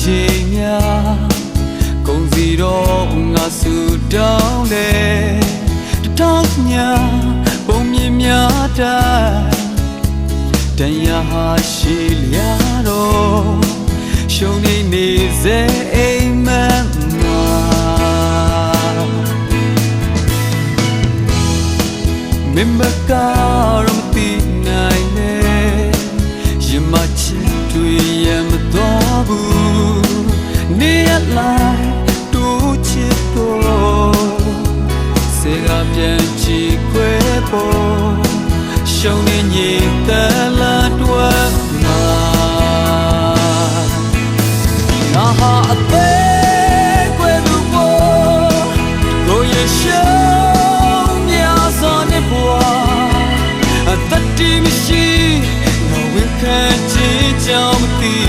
ချိန်များကုန်စီတော့ငါဆူတောင်းတယ်တထောင်ညာပုံမြင်များတိုင်းတရားဟာရှိလျာတော့ရှုံနေနေစေ ရှုံးနေညတလာတွက်မှာငါဟာအသေးကွယ်သူပေါ်ကိုရရှုံးများစွာနဲ့ဘွာအသက်တီမရှိငါဝခချင်ကြောင်မသိ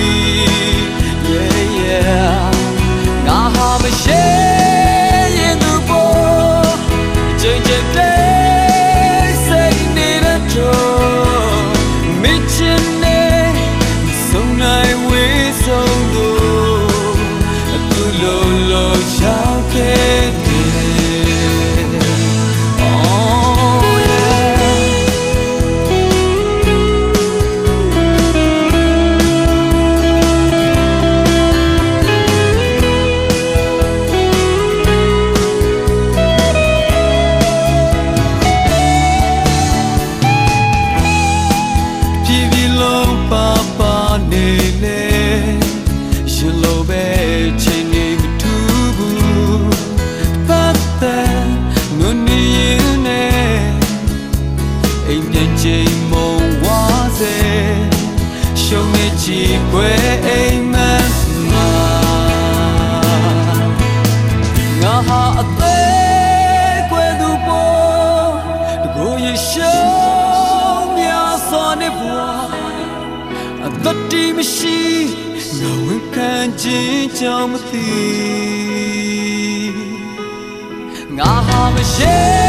အသက်တီမရှိငါဝန်ခံခြင်းကြောင့်မသိငါဟာမရှိ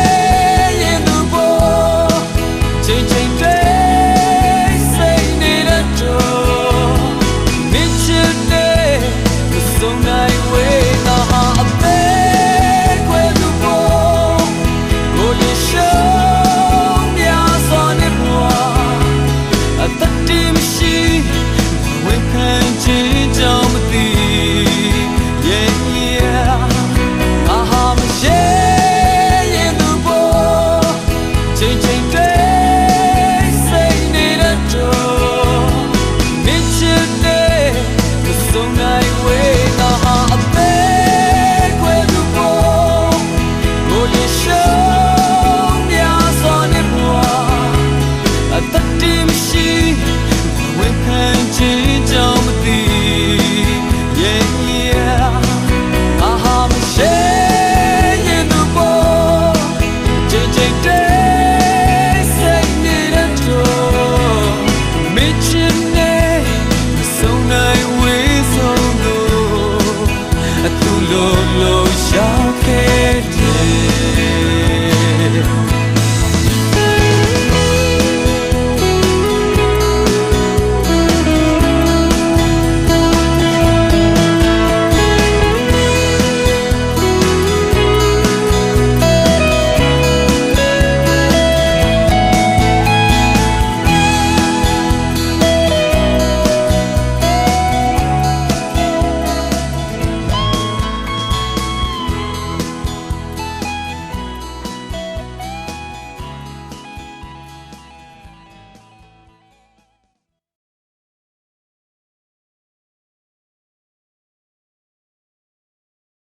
လို့လို့ရောက်ခဲ့တယ်